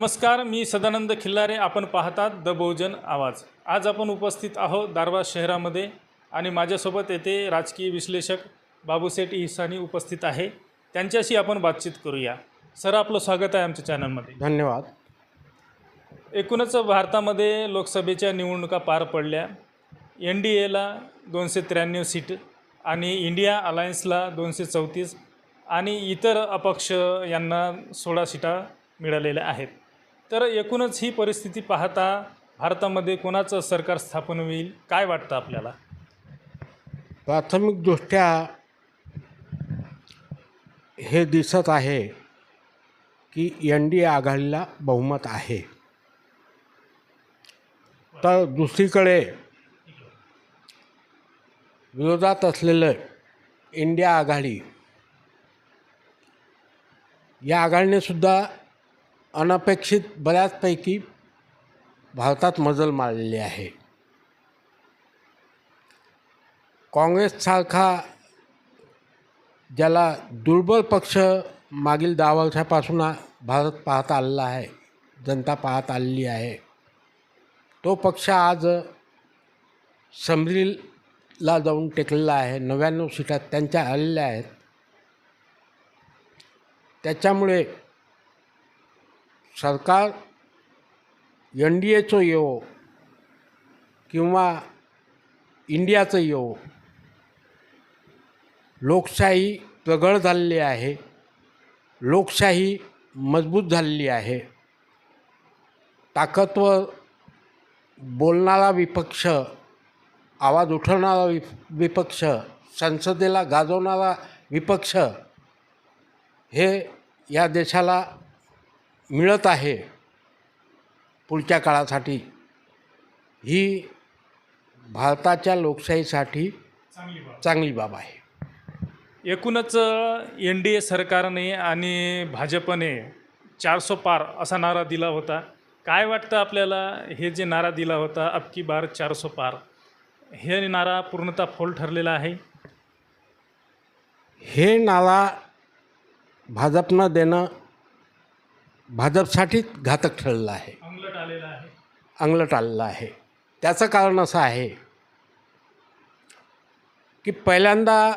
नमस्कार मी सदानंद खिल्लारे. आपण पाहतात द बहुजन आवाज. आज आपण उपस्थित आहोत दारवा शहरामध्ये आणि माझ्यासोबत येथे राजकीय विश्लेषक बाबूसेठ इसानी उपस्थित आहे. त्यांच्याशी आपण बातचीत करूया. सर आपलं स्वागत आहे आमच्या चॅनलमध्ये. धन्यवाद. एकूणच भारतामध्ये लोकसभेच्या निवडणुका पार पडल्या. एन डी एला दोनशे त्र्याण्णव सीट आणि इंडिया अलायन्सला दोनशे चौतीस आणि इतर अपक्ष यांना सोळा सीटा मिळालेल्या आहेत. तर एकूणच ही परिस्थिती पाहता भारतामध्ये कोणाचं सरकार स्थापन होईल काय वाटतं आपल्याला? प्राथमिकदृष्ट्या हे दिसत आहे की एन डी ए आघाडीला बहुमत आहे. तर दुसरीकडे विरोधात असलेलं इंडिया आघाडी या आघाडीने सुद्धा अनपेक्षित बऱ्याचपैकी भारतात मजल मारलेली आहे. काँग्रेससारखा ज्याला दुर्बल पक्ष मागील दहा वर्षापासून भारत पाहत आलेला आहे जनता पाहत आलेली आहे. तो पक्ष आज समरीला जाऊन टेकलेला आहे नव्याण्णव सीटात त्यांच्या आलेल्या आहेत. त्याच्यामुळे सरकार एन डी एचं येवो किंवा इंडियाचं येवो. लोकशाही प्रगळ झालेली आहे. लोकशाही मजबूत झालेली आहे. ताकदवर बोलणारा विपक्ष आवाज उठवणारा वि विपक्ष संसदेला गाजवणारा विपक्ष हे या देशाला मिळत आहे पुढच्या काळासाठी ही भारताच्या लोकशाहीसाठी चांगली बाब. आहे. एकूणच एन डी ए सरकारने आणि भाजपने चारसो पार असा नारा दिला होता. काय वाटतं आपल्याला? हे जे नारा दिला होता अब की बार चारसो पार हे नारा पूर्णतः फोल ठरलेला आहे? हे नारा भाजपनं देणं भाजपसाठीच घातक ठरलेलं आहे. अंगलट आलेला आहे. अंगलट आलेलं आहे. त्याचं कारण असं आहे की पहिल्यांदा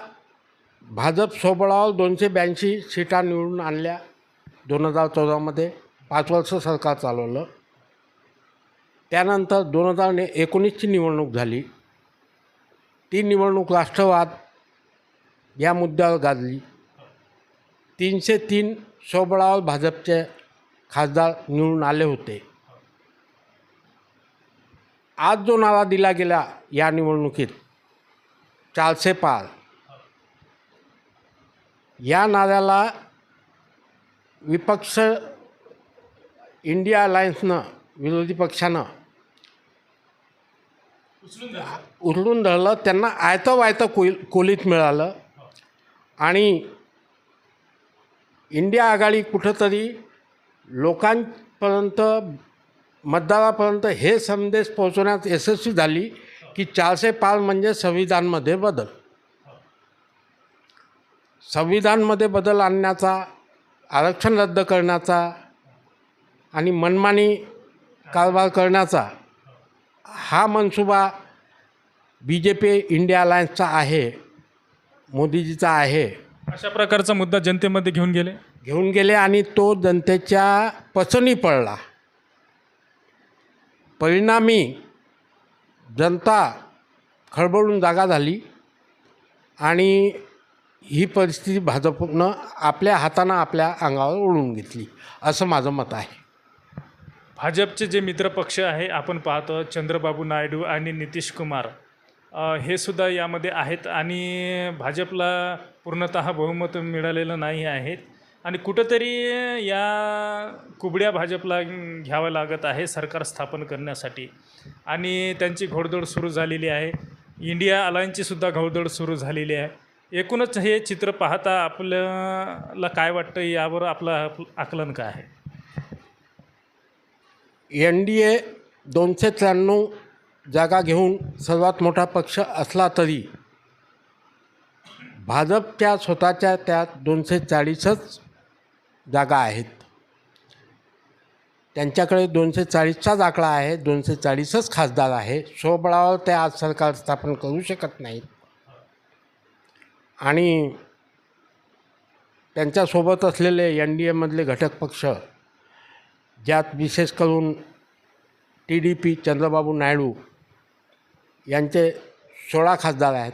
भाजप सोबळावर दोनशे ब्याऐंशी सीटा निवडून आणल्या दोन हजार चौदामध्ये. पाच वर्ष सरकार चालवलं. त्यानंतर दोन हजार ने एकोणीसची निवडणूक झाली. ती निवडणूक राष्ट्रवाद या मुद्द्यावर गाजली. तीनशे तीन सोबळावर भाजपचे खासदार निवडून आले होते. आज जो नारा दिला गेला या निवडणुकीत चारशे पार या नाऱ्याला विपक्ष इंडिया अलायन्सनं विरोधी पक्षानं उचलून धरलं त्यांना आयतं वायतं कोल कोलीत मिळालं. आणि इंडिया आघाडी कुठंतरी लोकांपर्यंत मतदारापर्यंत हे संदेश पोहोचवण्यात यशस्वी झाली की चारशे पाच म्हणजे संविधानमध्ये बदल. संविधानमध्ये बदल आणण्याचा आरक्षण रद्द करण्याचा आणि मनमानी कारभार करण्याचा हा मनसुबा बी जे पी इंडिया अलायन्सचा आहे मोदीजीचा आहे. अशा प्रकारचा मुद्दा जनतेमध्ये घेऊन गेले. घेऊन गेले आणि तो जनतेच्या पचनी पडला. परिणामी जनता खळबळून जागा झाली आणि ही परिस्थिती भाजपनं आपल्या हातानं आपल्या अंगावर ओढून घेतली असं माझं मत आहे. भाजपचे जे मित्रपक्ष आहे आपण पाहतो चंद्रबाबू नायडू आणि नितीश कुमार हे सुद्धा यामध्ये आहेत आणि भाजपला पूर्णतः बहुमत मिळालेलं नाही आहेत आणि कुठंतरी या कुबड्या भाजपला घ्यावं लागत आहे सरकार स्थापन करण्यासाठी. आणि त्यांची घोडदौड सुरू झालेली आहे. इंडिया अलायन्सची सुद्धा घोडदौड सुरू झालेली आहे. एकूणच हे चित्र पाहता आपल्याला काय वाटतं यावर आपलं आकलन काय आहे? एन डी ए दोनशे त्र्याण्णव जागा घेऊन सर्वात मोठा पक्ष असला तरी भाजपच्या स्वतःच्या त्यात दोनशे चाळीसच जागा आहेत. त्यांच्याकडे दोनशे चाळीसचाच आकडा आहे दोनशे चाळीसच खासदार आहे. स्वबळावर ते आज सरकार स्थापन करू शकत नाहीत. आणि त्यांच्यासोबत असलेले एन डी एमधले घटक पक्ष ज्यात विशेष करून T D P Chandrababu Naidu यांचे सोळा खासदार आहेत.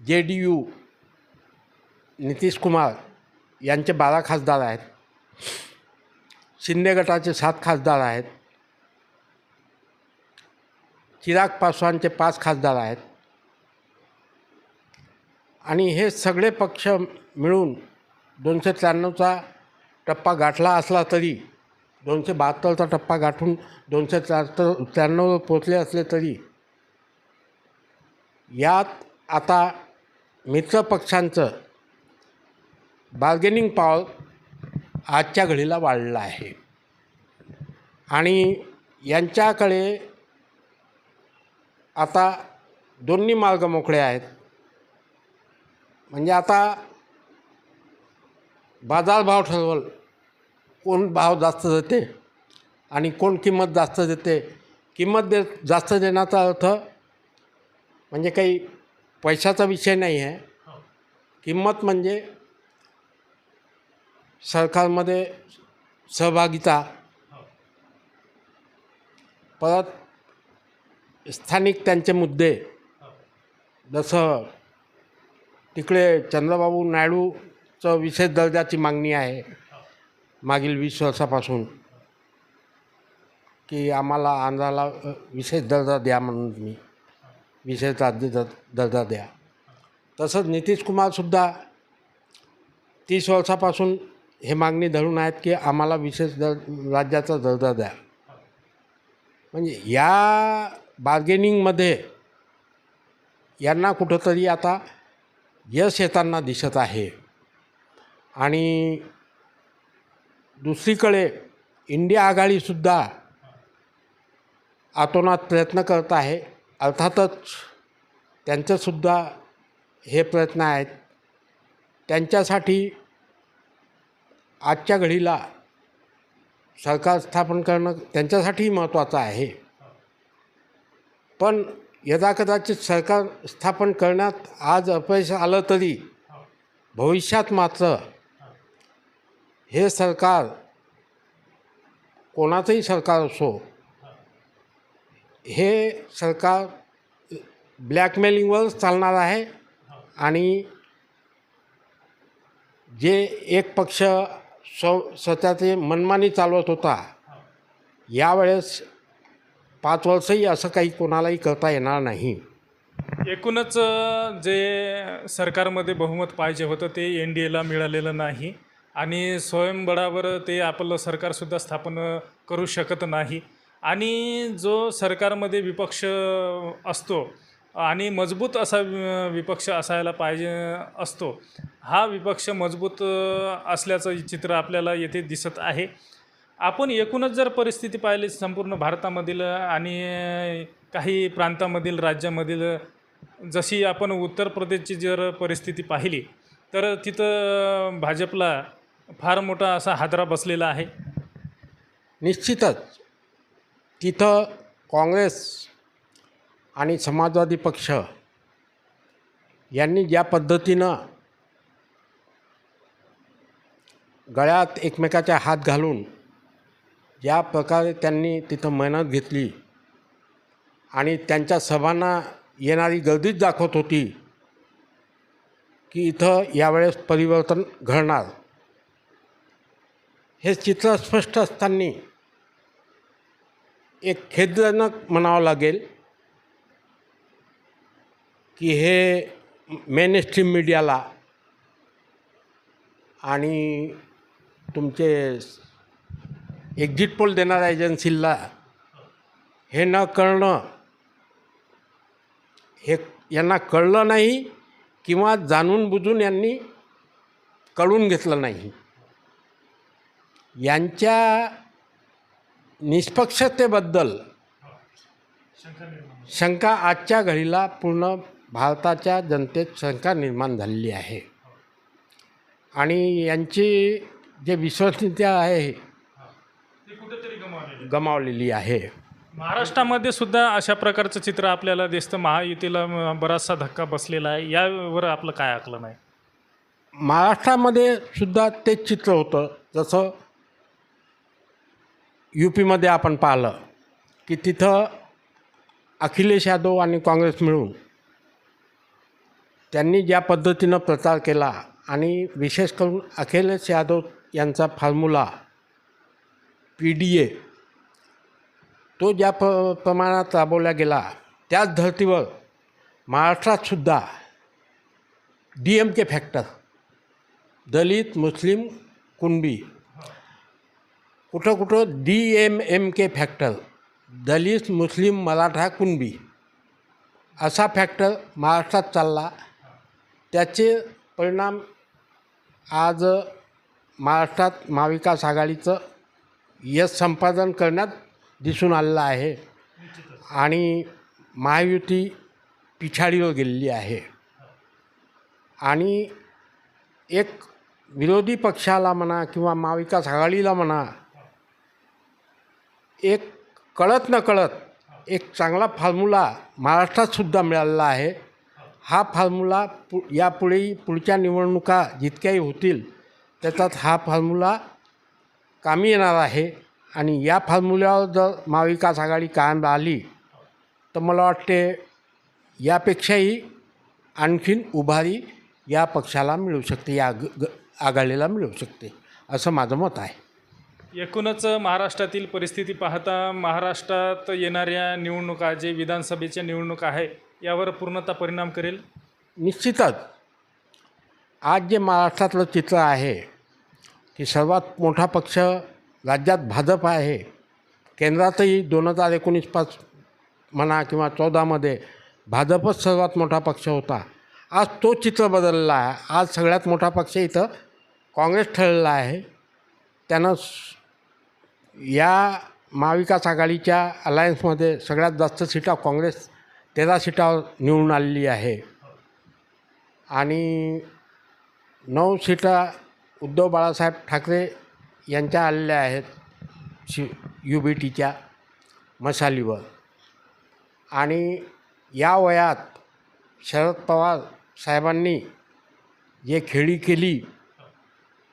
जे डी यू नितीश कुमार यांचे बारा खासदार आहेत. शिंदे गटाचे सात खासदार आहेत. चिराग पासवानचे पाच खासदार आहेत. आणि हे सगळे पक्ष मिळून दोनशे त्र्याण्णवचा टप्पा गाठला असला तरी दोनशे बहात्तरचा टप्पा गाठून दोनशे त्र्याहत्तर त्र्याण्णववर पोचले असले तरी यात आता मित्रपक्षांचं बार्गेनिंग पॉवर आजच्या घडीला वाढला आहे. आणि यांच्याकडे आता दोन्ही मार्ग मोकळे आहेत. म्हणजे आता बाजारभाव ठरवल कोण भाव जास्त देते आणि कोण किंमत जास्त देते. किंमत दे जास्त देण्याचा अर्थ म्हणजे काही पैशाचा विषय नाही आहे. किंमत म्हणजे सरकारमध्ये सहभागिता. परत स्थानिक त्यांचे मुद्दे. जसं तिकडे चंद्रबाबू नायडूचं विशेष दर्जाची मागणी आहे. मागील वीस वर्षापासून. की आम्हाला आंध्राला विशेष दर्जा द्या म्हणून मी विशेष राज्य दर दर्जा द्या. तसंच नितीश कुमारसुद्धा तीस वर्षापासून हे मागणी धरून आहेत की आम्हाला विशेष दर राज्याचा दर्जा द्या. म्हणजे या बार्गेनिंगमध्ये यांना कुठंतरी आता यश येताना दिसत आहे. आणि दुसरीकडे इंडिया आघाडीसुद्धा आतोनात प्रयत्न करत आहे. अर्थातच त्यांचंसुद्धा हे प्रयत्न आहेत. त्यांच्यासाठी आजच्या घडीला सरकार स्थापन करणं त्यांच्यासाठीही महत्त्वाचं आहे. पण यदाकदाचित सरकार स्थापन करण्यात आज अपयश आलं तरी भविष्यात मात्र हे सरकार कोणाचंही सरकार असो हे सरकार ब्लॅकमेलिंगवरच चालणार आहे आणि जे एक पक्ष स्व स्वतःचे मनमानी चालवत होता. यावेळेस पाच वर्षही असं काही कोणालाही करता येणार नाही. एकूणच जे सरकारमध्ये बहुमत पाहिजे होतं ते एन डी एला मिळालेलं नाही आणि स्वयंबळावर ते आपलं सरकारसुद्धा स्थापन करू शकत नाही. आणि जो सरकारमध्ये विपक्ष असतो आणि मजबूत असा वि- विपक्ष असायला पाहिजे असतो. हा विपक्ष मजबूत असल्याचं चित्र आपल्याला येथे दिसत आहे. आपण एकूणच जर परिस्थिती पाहिली संपूर्ण भारतामधील आणि काही प्रांतामधील राज्यामधील जशी आपण उत्तर प्रदेशची जर परिस्थिती पाहिली तर तिथं भाजपला फार मोठा असा हादरा बसलेला आहे. निश्चितच. तिथं काँग्रेस आणि समाजवादी पक्ष यांनी ज्या पद्धतीनं गळ्यात एकमेकाच्या हात घालून ज्या प्रकारे त्यांनी तिथं मेहनत घेतली आणि त्यांच्या सभांना येणारी गर्दीच दाखवत होती की इथं यावेळेस परिवर्तन घडणार. हे चित्र स्पष्ट असताना एक खेदजनक म्हणावं लागेल. की हे मेन स्ट्रीम मीडियाला आणि तुमचे एक्झिट पोल देणाऱ्या एजन्सीला हे न कळणं हे यांना कळलं नाही किंवा जाणून बुजून यांनी कळून घेतलं नाही. यांच्या निष्पक्षतेबद्दल शंका आजच्या घडीला पूर्ण भारताच्या जनतेत शंका निर्माण झालेली आहे. आणि यांची जे विश्वसनीयता आहे गमावलेली आहे. महाराष्ट्रामध्ये सुद्धा अशा प्रकारचं चित्र आपल्याला दिसतं. महायुतीला बराचसा धक्का बसलेला आहे. यावर आपलं काय आकलन आहे? महाराष्ट्रामध्ये सुद्धा तेच चित्र होतं. जसं यू पीमध्ये आपण पाहिलं की तिथं अखिलेश यादव आणि काँग्रेस मिळून त्यांनी ज्या पद्धतीनं प्रचार केला आणि विशेष करून अखिलेश यादव यांचा फॉर्म्युला पी डी ए तो ज्या प प्रमाणात राबवला गेला त्याच धर्तीवर महाराष्ट्रातसुद्धा डी एम के फॅक्टर दलित मुस्लिम कुणबी कुठं कुठं D M M K factor दलित मुस्लिम मराठा कुणबी असा फॅक्टर महाराष्ट्रात चालला. त्याचे परिणाम आज महाराष्ट्रात महाविकास आघाडीचं यश संपादन करण्यात दिसून आलेलं आहे. आणि महायुती पिछाडीवर गेलेली आहे. आणि एक विरोधी पक्षाला म्हणा किंवा महाविकास आघाडीला म्हणा एक कळत न कळत एक चांगला फॉर्म्युला महाराष्ट्रातसुद्धा मिळालेला आहे. हा फॉर्म्युला पु यापुढेही पुढच्या निवडणुका जितक्याही होतील त्याच्यात हा फॉर्म्युला कामी येणार आहे. आणि या फॉर्म्युल्यावर जर महाविकास आघाडी कायम राहिली तर मला वाटते यापेक्षाही आणखीन उभारी या पक्षाला मिळू शकते या ग ग आघाडीला मिळू शकते असं माझं मत आहे. एकूणच महाराष्ट्रातील परिस्थिती पाहता महाराष्ट्रात येणाऱ्या निवडणुका जे विधानसभेच्या निवडणुका आहे यावर पूर्णतः परिणाम करेल? निश्चितच. आज जे महाराष्ट्रातलं चित्र आहे की सर्वात मोठा पक्ष राज्यात भाजप आहे. केंद्रातही दोन हजार एकोणीसपास म्हणा किंवा चौदामध्ये भाजपच सर्वात मोठा पक्ष होता. आज तो चित्र बदलला आहे. आज सगळ्यात मोठा पक्ष इथं काँग्रेस ठरलेला आहे. त्यानं या महाविकास आघाडीच्या अलायन्समध्ये सगळ्यात जास्त सीटा काँग्रेस तेरा सीटावर निवडून आलेली आहे. आणि नऊ सीटा उद्धव बाळासाहेब ठाकरे यांच्या आलेल्या आहेत शि यू बी टीच्या मसालीवर आणि या वयात शरद पवार साहेबांनी जे खेळी केली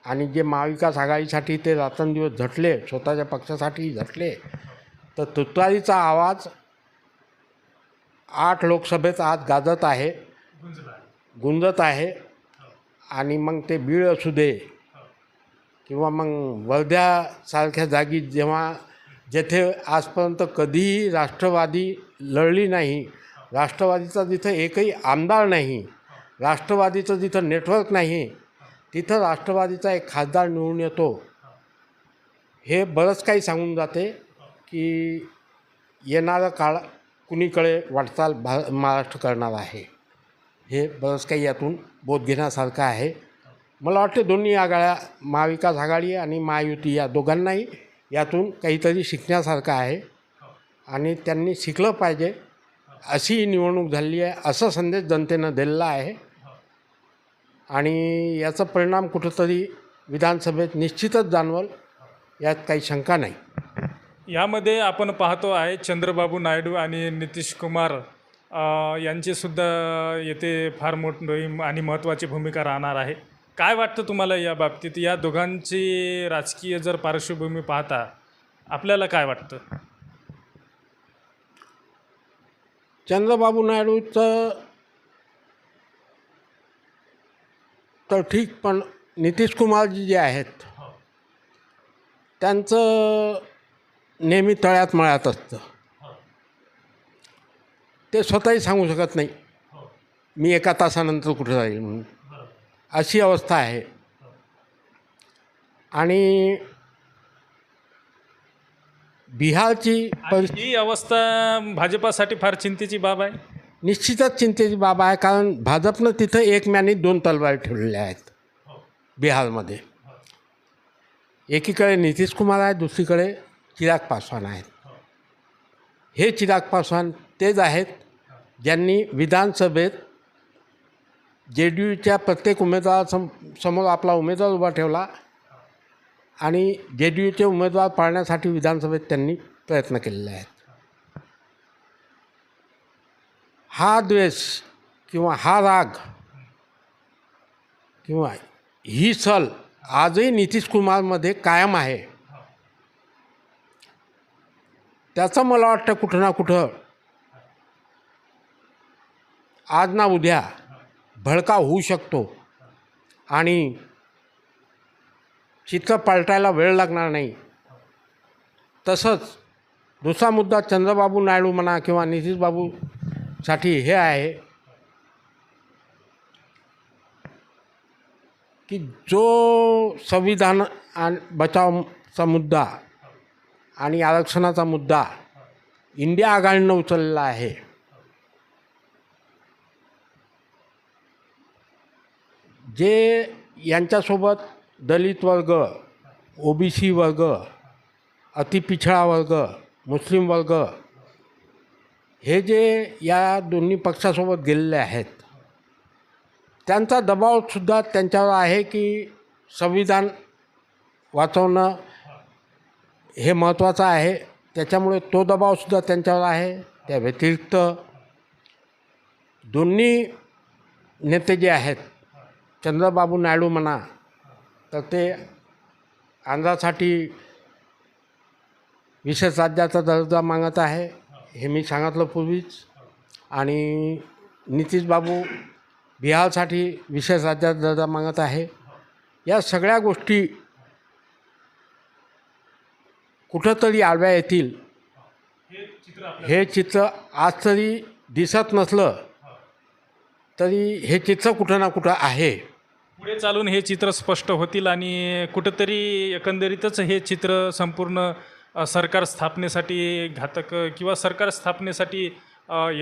आणि जे महाविकास आघाडीसाठी ते रात्रंदिवस झटले स्वतःच्या पक्षासाठी झटले तर तुतारीचा आवाज आठ लोकसभेत आज गाजत आहे. गुंजत आहे. आणि मग ते बीळ असू दे किंवा मग वर्ध्यासारख्या जागी जेव्हा जेथे आजपर्यंत कधीही राष्ट्रवादी लढली नाही राष्ट्रवादीचा जिथं एकही आमदार नाही राष्ट्रवादीचं जिथं नेटवर्क नाही तिथं राष्ट्रवादीचा एक खासदार निवडून येतो. हे बरंच काही सांगून जाते की येणारं काळ कुणीकडे वाटचाल भा महाराष्ट्र करणार आहे हे बरंच काही यातून बोध घेण्यासारखं आहे. मला वाटते दोन्ही आघाड्या महाविकास आघाडी आणि महायुती या दोघांनाही यातून काहीतरी शिकण्यासारखं आहे आणि त्यांनी शिकलं पाहिजे अशी ही निवडणूक झाली आहे असा संदेश जनतेनं दिलेला आहे. आणि याचा परिणाम कुठंतरी विधानसभेत निश्चितच जाणवल यात काही शंका नाही. यामध्ये आपण पाहतो आहे चंद्रबाबू नायडू आणि नितीश कुमार यांचीसुद्धा येथे फार मोठी आणि महत्त्वाची भूमिका राहणार आहे. काय वाटतं तुम्हाला या बाबतीत? या दोघांची राजकीय जर पार्श्वभूमी पाहता आपल्याला काय वाटतं? चंद्रबाबू नायडूचं तर ठीक पण नितीश कुमारजी जे आहेत त्यांचं नेहमी तळ्यात मळ्यात असतं. ते स्वतःही सांगू शकत नाही. मी एका तासानंतर कुठे जाईल म्हणून. अशी अवस्था आहे. आणि बिहारची परिस्थिती ही अवस्था भाजपासाठी फार चिंतेची बाब आहे? निश्चितच चिंतेची बाब आहे कारण भाजपनं तिथं एक मॅनी दोन तलवारी ठेवलेल्या आहेत बिहारमध्ये. एकीकडे नितीश कुमार आहे दुसरीकडे चिराग पासवान आहेत. हे चिराग पासवान तेच आहेत ज्यांनी विधानसभेत जे डी यूच्या प्रत्येक उमेदवारासम समोर आपला उमेदवार उभा ठेवला आणि जे डी यूचे उमेदवार पाळण्यासाठी विधानसभेत त्यांनी प्रयत्न केलेले आहेत. हा द्वेष किंवा हा राग किंवा ही सल आजही नितीश कुमारमध्ये कायम आहे. त्याचं मला वाटतं कुठं ना कुठं आज ना उद्या भडका होऊ शकतो. आणि चित्र पालटायला वेळ लागणार नाही. तसंच दुसरा मुद्दा चंद्रबाबू नायडू म्हणा किंवा नितीशबाबूसाठी हे आहे की जो संविधान आणि बचावचा मुद्दा आणि आरक्षणाचा मुद्दा इंडिया आघाडीनं उचललेला आहे. जे यांच्यासोबत दलित वर्ग ओ बी सी वर्ग अतिपिछळा वर्ग मुस्लिम वर्ग हे जे या दोन्ही पक्षासोबत गेलेले आहेत त्यांचा दबावसुद्धा त्यांच्यावर आहे की संविधान वाचवणं हे महत्त्वाचं आहे. त्याच्यामुळे तो दबावसुद्धा त्यांच्यावर आहे. त्या व्यतिरिक्त दोन्ही नेते जे आहेत चंद्रबाबू नायडू म्हणा तर ते आंध्रासाठी विशेष राज्याचा दर्जा मागत आहे हे मी सांगितलं पूर्वीच. आणि नितीशबाबू बिहारसाठी विशेष राज्याचा दर्जा मागत आहे. या सगळ्या गोष्टी कुठंतरी आडव्या येतील. हे चित्र हे आज तरी दिसत नसलं तरी हे चित्र कुठं ना कुठं आहे. पुढे चालून हे चित्र स्पष्ट होतील आणि कुठंतरी एकंदरीतच हे चित्र संपूर्ण सरकार स्थापनेसाठी घातक किंवा सरकार स्थापनेसाठी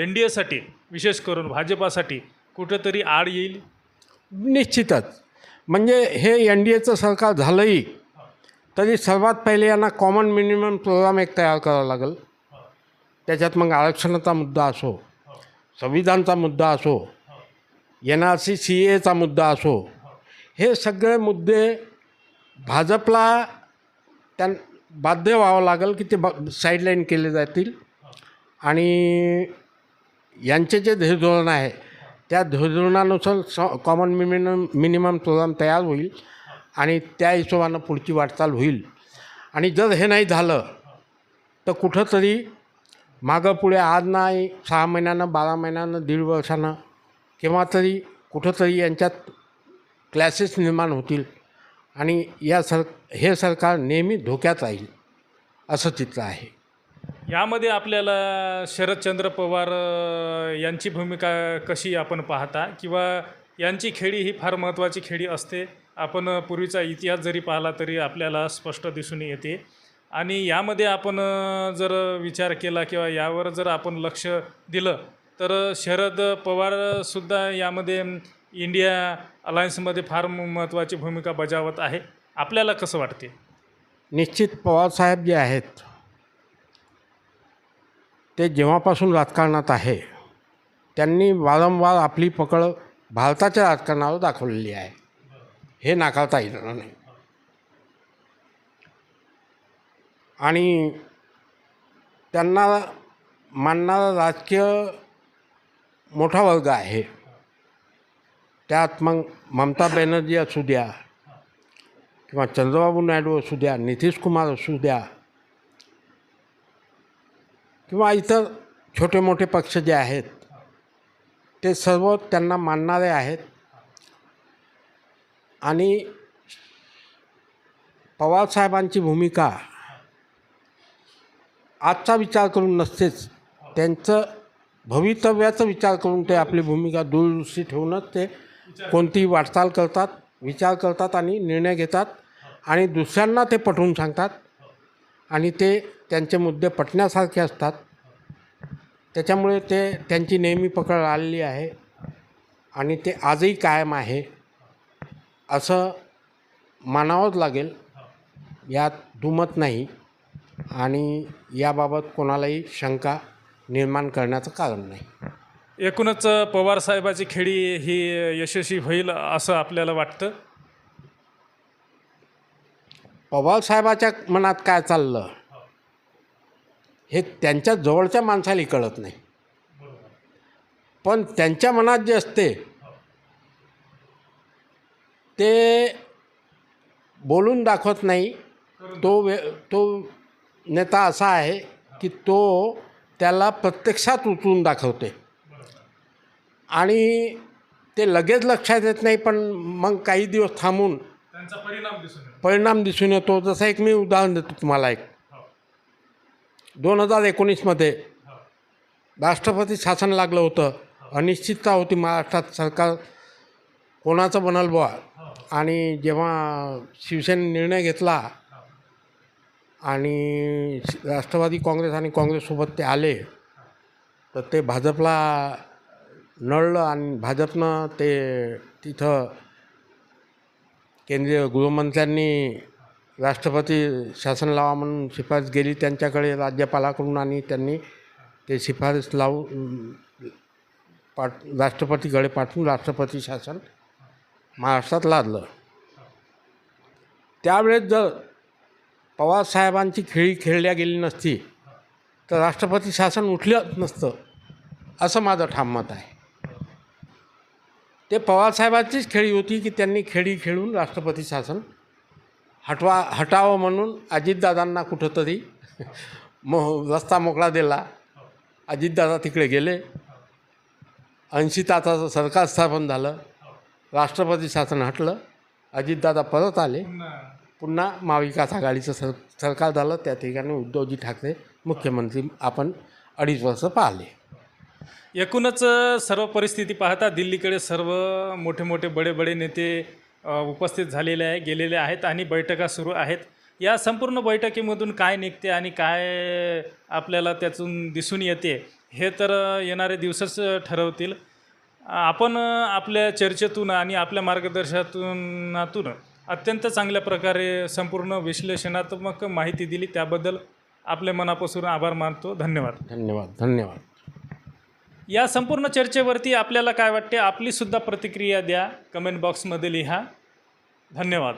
एन डी एसाठी विशेष करून भाजपासाठी कुठंतरी आड येईल? निश्चितच. म्हणजे हे एन डी एचं सरकार झालंही तरी सर्वात पहिले यांना कॉमन मिनिमम प्रोग्राम एक तयार करावा लागेल. त्याच्यात मग आरक्षणाचा मुद्दा असो संविधानचा मुद्दा असो एन आर सी सी एचा मुद्दा असो हे सगळे मुद्दे भाजपला त्यां बाध्य व्हावं लागेल की ते ब साईडलाईन केले जातील. आणि यांचे जे धोरण आहे त्या धोरणानुसार स कॉमन मिनिमम मिनिमम प्रोग्राम तयार होईल. आणि त्या हिशोबानं पुढची वाटचाल होईल. आणि जर हे नाही झालं तर कुठंतरी मागं पुढे आज नाही सहा महिन्यानं बारा महिन्यानं दीड वर्षानं केव्हा तरी कुठंतरी यांच्यात क्लॅसेस निर्माण होतील आणि या सर हे सरकार नेहमी धोक्यात राहील असं चित्र आहे. यामध्ये आपल्याला शरदचंद्र पवार यांची भूमिका कशी आपण पाहता? किंवा यांची खेळी ही फार महत्त्वाची खेळी असते? आपण पूर्वीचा इतिहास जरी पाहिला तरी आपल्याला स्पष्ट दिसून येते. आणि यामध्ये आपण जर विचार केला किंवा यावर जर आपण लक्ष दिलं तर शरद पवारसुद्धा यामध्ये इंडिया अलायन्समध्ये फार महत्त्वाची भूमिका बजावत आहे. आपल्याला कसं वाटते? निश्चित पवारसाहेब जे आहेत ते जेव्हापासून राजकारणात आहे त्यांनी वारंवार आपली पकड भारताच्या राजकारणावर दाखवलेली आहे. हे नाकारता येणार नाही. आणि त्यांना मानणारा राजकीय मोठा वर्ग आहे. त्यात मग ममता बॅनर्जी असू द्या किंवा चंद्रबाबू नायडू असू द्या नितीश कुमार असू द्या किंवा इतर छोटे मोठे पक्ष जे आहेत ते सर्व त्यांना मानणारे आहेत. आणि पवारसाहेबांची भूमिका आजचा विचार करून नसतेच. त्यांचं भवितव्याचा विचार करून ते आपली भूमिका दूरदृष्टी ठेवूनच ते कोणतीही वाटचाल करतात विचार करतात आणि निर्णय घेतात आणि दुसऱ्यांना ते पटवून सांगतात आणि ते त्यांचे मुद्दे पटण्यासारखे असतात. त्याच्यामुळे ते त्यांची नेहमी पकड आलेली आहे आणि ते आजही कायम आहे. असं मानावंच लागेल. यात दुमत नाही आणि याबाबत कोणालाही शंका निर्माण करण्याचं कारण नाही. एकूणच पवार साहेबाची खेळी ही यशस्वी होईल असं आपल्याला वाटतं? पवारसाहेबाच्या मनात काय चाललं हे त्यांच्या जवळच्या माणसाला कळत नाही. पण त्यांच्या मनात जे असते ते बोलून दाखवत नाही. तो वे तो नेता असा आहे की तो त्याला प्रत्यक्षात उतरून दाखवते. आणि ते लगेच लक्षात येत नाही पण मग काही दिवस थांबून त्यांचा परिणाम दिसून परिणाम दिसून येतो. जसं एक मी उदाहरण देतो तुम्हाला एक. दोन हजार एकोणीसमध्ये राष्ट्रपती शासन लागलं होतं. अनिश्चितता होती महाराष्ट्रात. सरकार कोणाचं बनल बुवा? आणि जेव्हा शिवसेने निर्णय घेतला आणि राष्ट्रवादी काँग्रेस आणि काँग्रेससोबत ते आले तर ते भाजपला नळलं आणि भाजपनं ते तिथं केंद्रीय गृहमंत्र्यांनी राष्ट्रपती शासन लावा म्हणून शिफारस गेली त्यांच्याकडे राज्यपालाकडून आणि त्यांनी ते शिफारस लावून पाठ राष्ट्रपतीकडे पाठवून राष्ट्रपती शासन महाराष्ट्रात लादलं. त्यावेळेस जर पवारसाहेबांची खेळी खेळल्या गेली नसती तर राष्ट्रपती शासन उठलं नसतं असं माझं ठाम मत आहे. ते पवारसाहेबांचीच खेळी होती की त्यांनी खेळी खेळून राष्ट्रपती शासन हटवा हटावं म्हणून अजितदादांना कुठंतरी मग रस्ता मोकळा दिला. अजितदादा तिकडे गेले. ऐंशी तासाचं सरकार स्थापन झालं. राष्ट्रपती शासन हटलं अजितदादा परत आले. पुन्हा. महाविकास आघाडीचं सर सरकार झालं त्या ठिकाणी उद्धवजी ठाकरे मुख्यमंत्री आपण अडीच वर्ष पाहिले. एकूणच सर्व परिस्थिती पाहता दिल्लीकडे सर्व मोठे मोठे बडे बडे नेते उपस्थित झालेले आहे गेलेले आहेत आणि बैठका सुरू आहेत. या संपूर्ण बैठकीमधून काय निघते आणि काय आपल्याला त्यातून दिसून येते हे तर येणारे दिवसच ठरवतील. आपण आपल्या चर्चेतून आणि आपल्या मार्गदर्शनातून अत्यंत चांगल्या प्रकारे संपूर्ण विश्लेषणात्मक माहिती दिली. त्याबद्दल आपल्या मनापासून आभार मानतो. धन्यवाद. धन्यवाद. धन्यवाद. या संपूर्ण चर्चेवरती आपल्याला काय वाटते? आपलीसुद्धा प्रतिक्रिया द्या. कमेंट बॉक्समध्ये लिहा. धन्यवाद.